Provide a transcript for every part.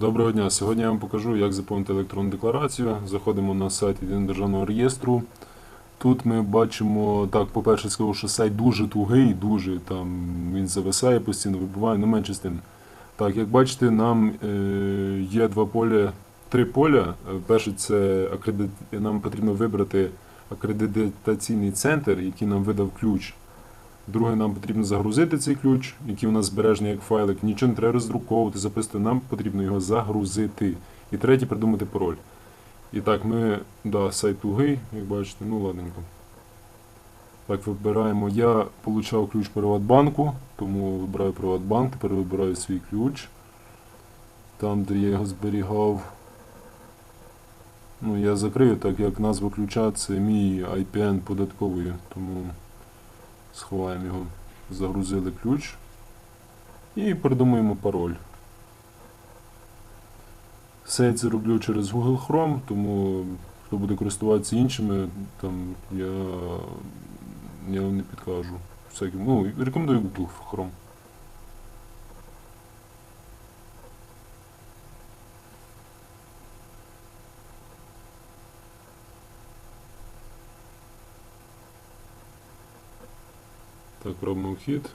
Доброго дня! Сьогодні я вам покажу, як заповнити електронну декларацію. Заходимо на сайт Єдиного державного реєстру. Тут ми бачимо, так, по-перше, скажу, що сайт дуже тугий, дуже там він зависає постійно, вибуває, не менше з тим. Так, як бачите, нам е, є два поля, три поля. Е, Перше це акредит... нам потрібно вибрати акредитаційний центр, який нам видав ключ. Друге, нам потрібно загрузити цей ключ, який у нас збережений як файлик. Нічого не треба роздруковувати, записувати, нам потрібно його загрузити. І третє придумати пароль. І так, ми, да, сайт тугий, як бачите, ну ладненько. Так, вибираємо. Я получав ключ Приватбанку, тому вибираю Приватбанк, тепер вибираю свій ключ. Там, де я його зберігав. Ну, я закрию, так як назва ключа це мій IPN податковий, тому сховаємо його, загрузили ключ і придумуємо пароль. Все це роблю через Google Chrome, тому хто буде користуватися іншими, там я, я вам не підкажу. Всяким, ну, рекомендую Google Chrome. Так, робимо вхід.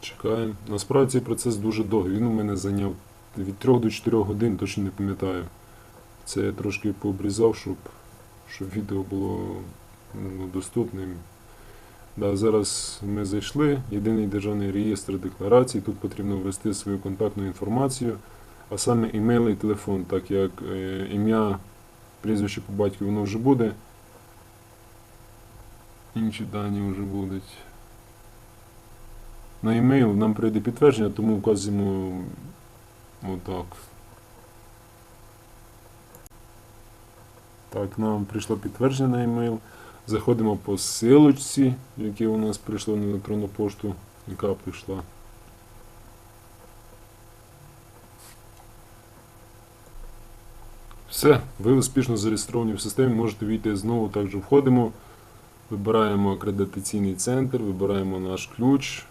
Чекаємо. Насправді цей процес дуже довгий. Він у мене зайняв від 3 до 4 годин, точно не пам'ятаю. Це я трошки пообрізав, щоб, щоб відео було ну, доступним. Да, зараз ми зайшли. Єдиний державний реєстр декларацій. Тут потрібно ввести свою контактну інформацію, а саме імейл і телефон, так як е, ім'я, прізвище по батьку воно вже буде. Інші дані вже будуть. На емейл нам прийде підтвердження, тому вказуємо отак. Так, нам прийшло підтвердження на емейл. Заходимо по силочці, яке у нас прийшло на електронну пошту, яка прийшла. Все, ви успішно зареєстровані в системі, можете війти знову, також входимо, вибираємо акредитаційний центр, вибираємо наш ключ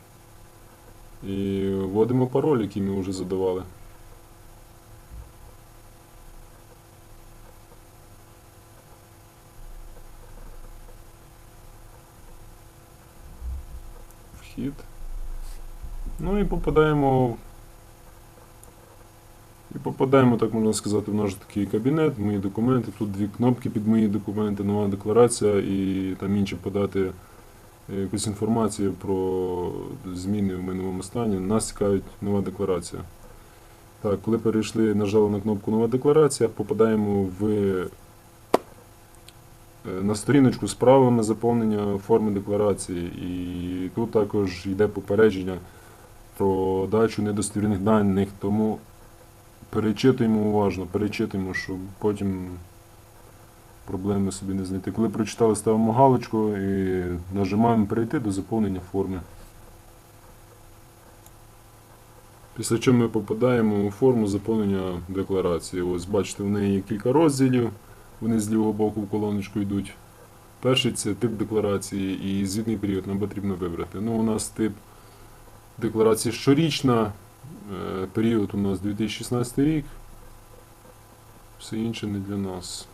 і вводимо пароль, який ми вже задавали. Вхід. Ну і попадаємо. І попадаємо, так можна сказати, в наш такий кабінет, мої документи. Тут дві кнопки під мої документи, нова декларація і там інші подати е, якусь інформацію про зміни в минулому стані. Нас цікавить нова декларація. Так, коли перейшли, нажали на кнопку Нова декларація, попадаємо в, е, на сторіночку з правилами заповнення форми декларації. І тут також йде попередження про дачу недостовірних даних, тому перечитуємо уважно, перечитуємо, щоб потім проблеми собі не знайти. Коли прочитали, ставимо галочку і нажимаємо перейти до заповнення форми. Після чого ми попадаємо у форму заповнення декларації. Ось бачите, в неї є кілька розділів, вони з лівого боку в колоночку йдуть. Перший це тип декларації і звітний період нам потрібно вибрати. Ну, у нас тип декларації щорічна, період у нас 2016 рік. Все інше не для нас.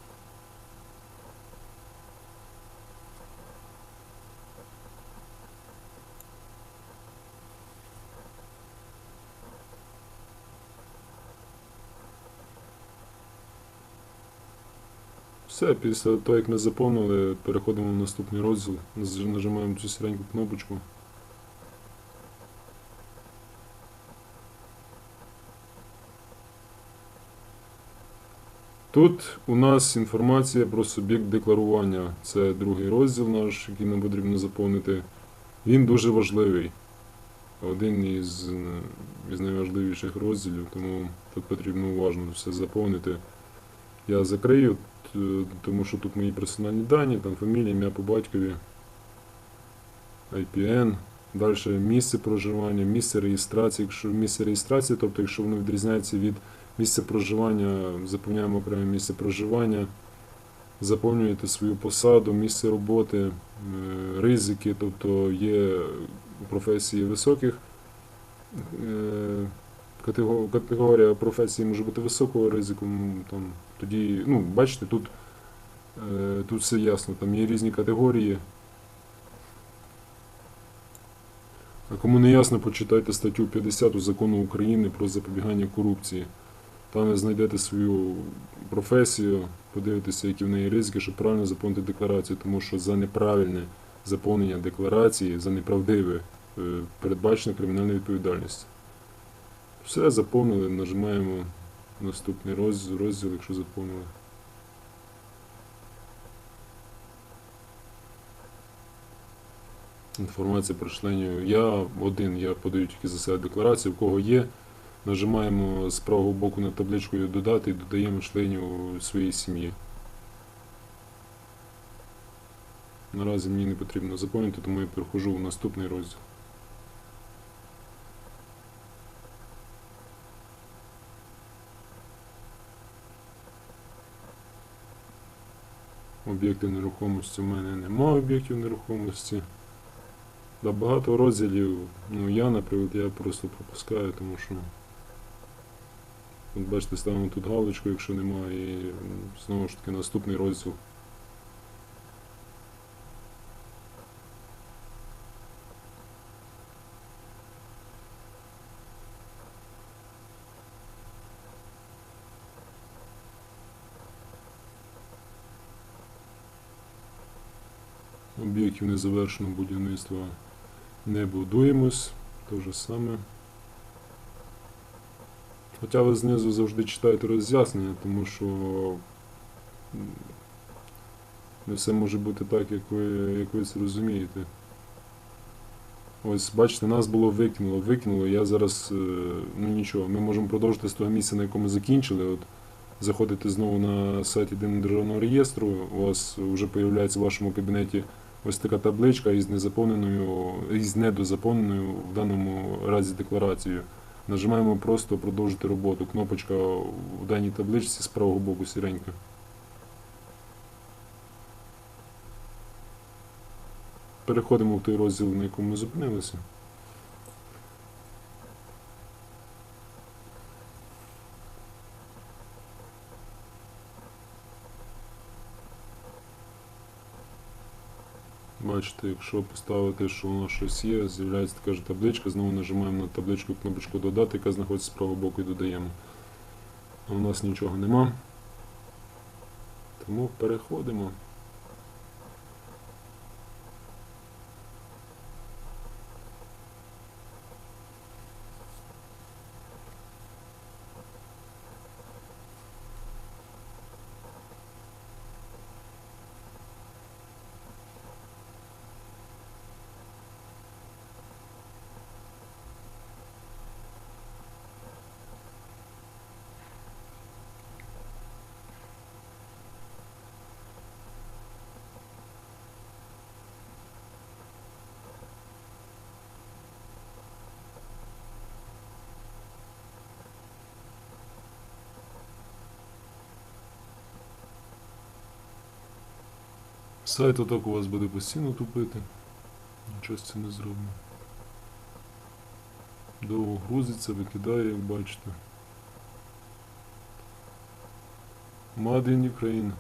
Все, після того, як ми заповнили, переходимо в наступний розділ, нажимаємо цю сіреньку кнопочку. Тут у нас інформація про суб'єкт декларування. Це другий розділ наш, який нам потрібно заповнити. Він дуже важливий. Один із, е, із найважливіших розділів, тому тут потрібно уважно все заповнити. Я закрию, тому що тут мої персональні дані, там фамілія, ім'я по батькові, IPN, далі місце проживання, місце реєстрації. Якщо місце реєстрації, тобто якщо воно відрізняється від місця проживання, заповняємо окреме місце проживання. заповнюєте свою посаду, місце роботи, е, ризики, тобто є професії високих. е, Категорія професії може бути високого ризику. Там, тоді, ну, бачите, тут, е, тут все ясно, там є різні категорії. А кому не ясно, почитайте статтю 50 закону України про запобігання корупції. Там ви знайдете свою професію, подивитеся, які в неї ризики, щоб правильно заповнити декларацію, тому що за неправильне заповнення декларації, за неправдиве е, передбачена кримінальна відповідальність. Все заповнили, нажимаємо наступний розділ, розділ якщо заповнили. Інформація про членів. Я один, я подаю тільки за себе декларацію, в кого є. Нажимаємо з правого боку на табличку додати і додаємо членів своєї сім'ї. Наразі мені не потрібно заповнити, тому я перехожу в наступний розділ. Об'єкти нерухомості в мене немає об'єктів нерухомості. Да, багато розділів, ну я, наприклад, я просто пропускаю, тому що от бачите, ставимо тут галочку, якщо немає, і знову ж таки наступний розділ. Об'єктів незавершеного будівництва не будуємось. Те ж саме. Хоча ви знизу завжди читаєте роз'яснення, тому що не все може бути так, як ви, як ви це розумієте. Ось, бачите, нас було викинуло, викинуло. Я зараз, е, ну нічого, ми можемо продовжити з того місця, на якому закінчили. От, заходите знову на сайт єдиного державного реєстру, у вас вже з'являється в вашому кабінеті ось така табличка із незаповненою, із недозаповненою в даному разі декларацією. Нажимаємо просто продовжити роботу. Кнопочка в даній табличці з правого боку сіренька. Переходимо в той розділ, на якому ми зупинилися. Бачите, якщо поставити, що воно щось є, з'являється така ж табличка, знову нажимаємо на табличку кнопочку додати, яка знаходиться з правого боку і додаємо. А у нас нічого нема. Тому переходимо. Сайт отак у вас буде постійно тупити. Нічого з цим не зробимо. Довго грузиться, викидає, як бачите. Made in Ukraine.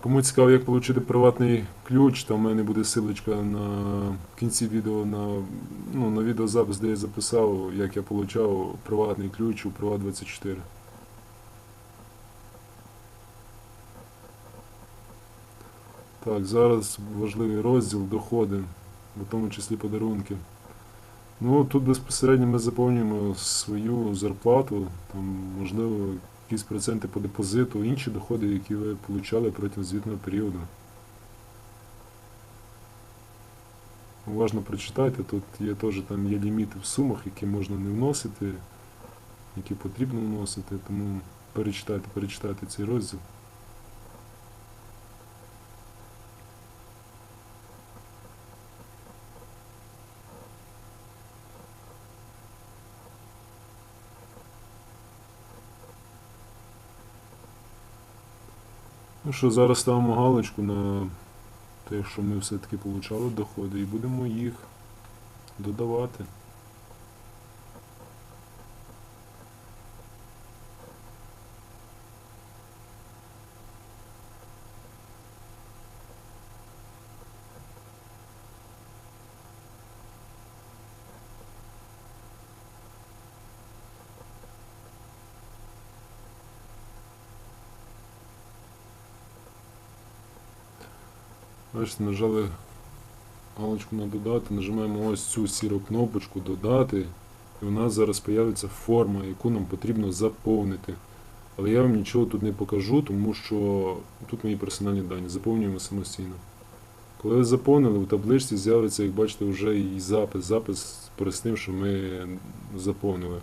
Кому цікаво, як отримати приватний ключ, там у мене буде силочка на в кінці відео на, ну, на відеозапис, де я записав, як я отримав приватний ключ у Приват24. Так, зараз важливий розділ доходи, в тому числі подарунки. Ну, тут безпосередньо ми заповнюємо свою зарплату, там, можливо, якісь проценти по депозиту, інші доходи, які ви отримали протягом звітного періоду. уважно прочитайте. Тут є теж там є ліміти в сумах, які можна не вносити, які потрібно вносити, тому перечитайте, перечитайте цей розділ. Ну що, зараз ставимо галочку на те, що ми все-таки получали доходи, і будемо їх додавати. Бачите, нажали галочку на додати, нажимаємо ось цю сіру кнопочку додати, і у нас зараз з'явиться форма, яку нам потрібно заповнити. Але я вам нічого тут не покажу, тому що тут мої персональні дані. Заповнюємо самостійно. Коли ви заповнили, у табличці з'явиться, як бачите, вже і запис. Запис перед тим, що ми заповнили.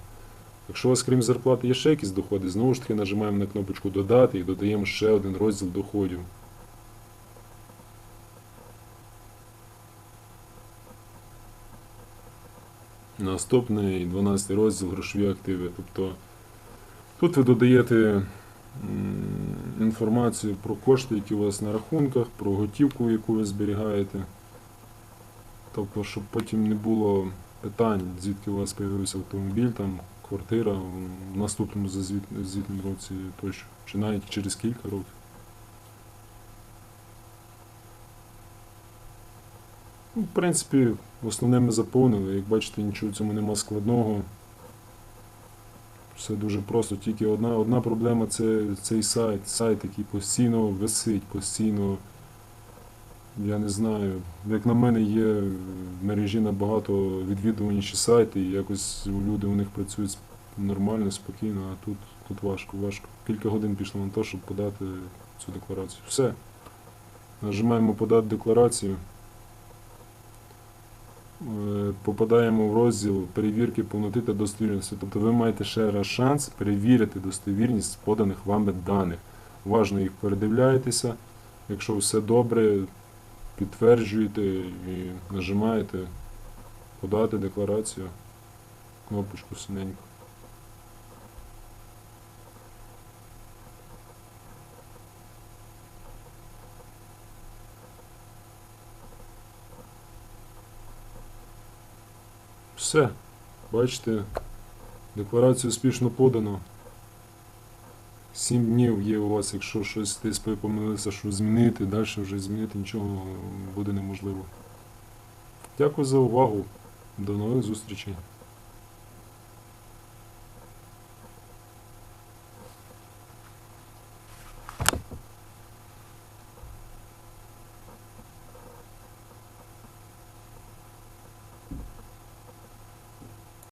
Якщо у вас крім зарплати є ще якісь доходи, знову ж таки нажимаємо на кнопочку Додати і додаємо ще один розділ доходів. Наступний 12 розділ грошові активи. Тобто тут ви додаєте інформацію про кошти, які у вас на рахунках, про готівку, яку ви зберігаєте. Тобто, щоб потім не було питань, звідки у вас з'явився автомобіль, там, квартира в наступному звітному році тощо, чи навіть через кілька років. В принципі, основне ми заповнили. Як бачите, нічого в цьому нема складного. Все дуже просто. Тільки одна, одна проблема це цей сайт. Сайт, який постійно висить, постійно. Я не знаю. Як на мене, є в мережі набагато відвідуваніші сайти, і якось люди у них працюють нормально, спокійно, а тут, тут важко, важко. Кілька годин пішло на те, щоб подати цю декларацію. Все. Нажимаємо подати декларацію. Е, попадаємо в розділ перевірки повноти та достовірності. Тобто ви маєте ще раз шанс перевірити достовірність поданих вами даних. Уважно їх передивляєтеся. Якщо все добре, підтверджуєте і нажимаєте подати декларацію, кнопочку синеньку. Все. Бачите, декларацію успішно подано. Сім днів є у вас, якщо щось десь ви що змінити, далі вже змінити нічого буде неможливо. Дякую за увагу. До нових зустрічей.